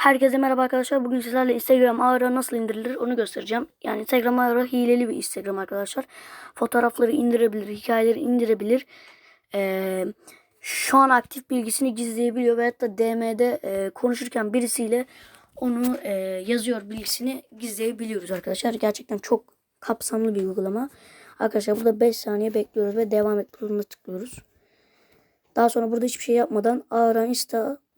Herkese merhaba arkadaşlar. Bugün sizlerle Instagram ağrı nasıl indirilir onu göstereceğim. Yani Instagram ağrı hileli bir Instagram arkadaşlar. Fotoğrafları indirebilir, hikayeleri indirebilir. Ee, şu an aktif bilgisini gizleyebiliyor ve hatta DM'de e, konuşurken birisiyle onu e, yazıyor bilgisini gizleyebiliyoruz arkadaşlar. Gerçekten çok kapsamlı bir uygulama. Arkadaşlar burada 5 saniye bekliyoruz ve devam et butonuna tıklıyoruz. Daha sonra burada hiçbir şey yapmadan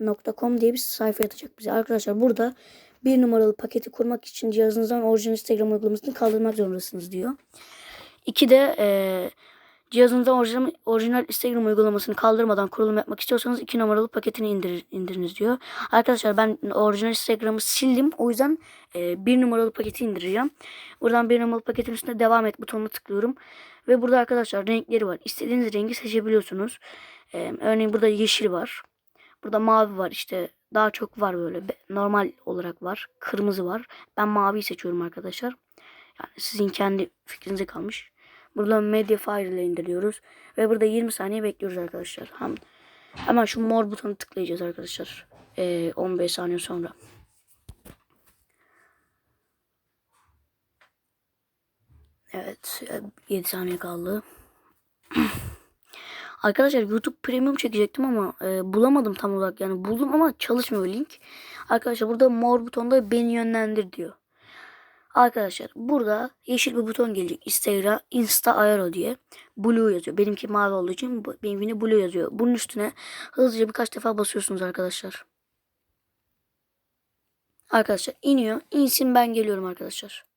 arainsta.com diye bir sayfa atacak bize. Arkadaşlar burada bir numaralı paketi kurmak için cihazınızdan orijinal Instagram uygulamasını kaldırmak zorundasınız diyor. İki de e, cihazınızdan orijinal, orijinal Instagram uygulamasını kaldırmadan kurulum yapmak istiyorsanız iki numaralı paketini indir, indiriniz diyor. Arkadaşlar ben orijinal Instagram'ı sildim. O yüzden e, bir numaralı paketi indireceğim. Buradan bir numaralı paketin üstüne devam et butonuna tıklıyorum. Ve burada arkadaşlar renkleri var. İstediğiniz rengi seçebiliyorsunuz. Ee, örneğin burada yeşil var. Burada mavi var işte daha çok var böyle normal olarak var. Kırmızı var. Ben maviyi seçiyorum arkadaşlar. Yani sizin kendi fikrinize kalmış. Burada Mediafire ile indiriyoruz. Ve burada 20 saniye bekliyoruz arkadaşlar. Hem, hemen şu mor butonu tıklayacağız arkadaşlar. Ee, 15 saniye sonra. Evet. 7 saniye kaldı. Arkadaşlar YouTube Premium çekecektim ama e, bulamadım tam olarak. Yani buldum ama çalışmıyor link. Arkadaşlar burada mor butonda beni yönlendir diyor. Arkadaşlar burada yeşil bir buton gelecek. Instagram Insta Aero diye. Blue yazıyor. Benimki mavi olduğu için benimkini Blue yazıyor. Bunun üstüne hızlıca birkaç defa basıyorsunuz arkadaşlar. Arkadaşlar iniyor. İnsin ben geliyorum arkadaşlar.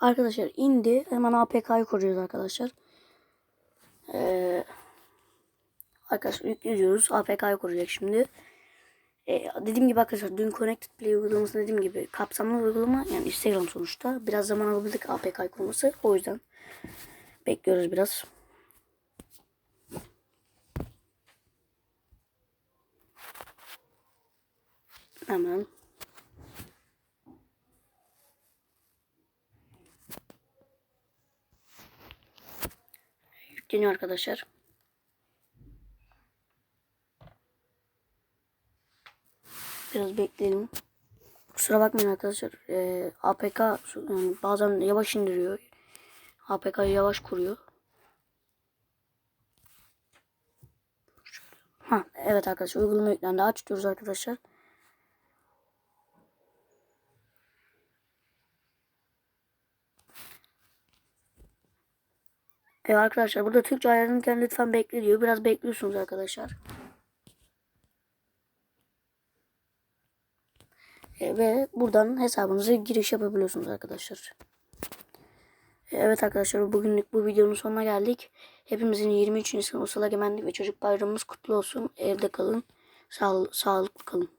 Arkadaşlar indi. Hemen APK'yı kuruyoruz arkadaşlar. Ee, arkadaşlar yüklüyoruz. APK'yı kuracak şimdi. Ee, dediğim gibi arkadaşlar dün Connected Play uygulaması dediğim gibi kapsamlı uygulama. Yani Instagram sonuçta. Biraz zaman alabildik APK kurması. O yüzden bekliyoruz biraz. Hemen. Yükleniyor arkadaşlar. Biraz bekleyelim. Kusura bakmayın arkadaşlar. Ee, APK yani bazen yavaş indiriyor. APK'yı yavaş kuruyor. Ha evet arkadaşlar uygulama yüklendi. Aç diyoruz arkadaşlar. Evet arkadaşlar burada Türkçe ayarlanırken lütfen bekle diyor. Biraz bekliyorsunuz arkadaşlar. E, ve buradan hesabınıza giriş yapabiliyorsunuz arkadaşlar. E, Evet arkadaşlar bugünlük bu videonun sonuna geldik. Hepimizin 23. Nisan Ulusal Egemenlik ve Çocuk Bayramımız kutlu olsun. Evde kalın. Sağ, sağlıklı kalın.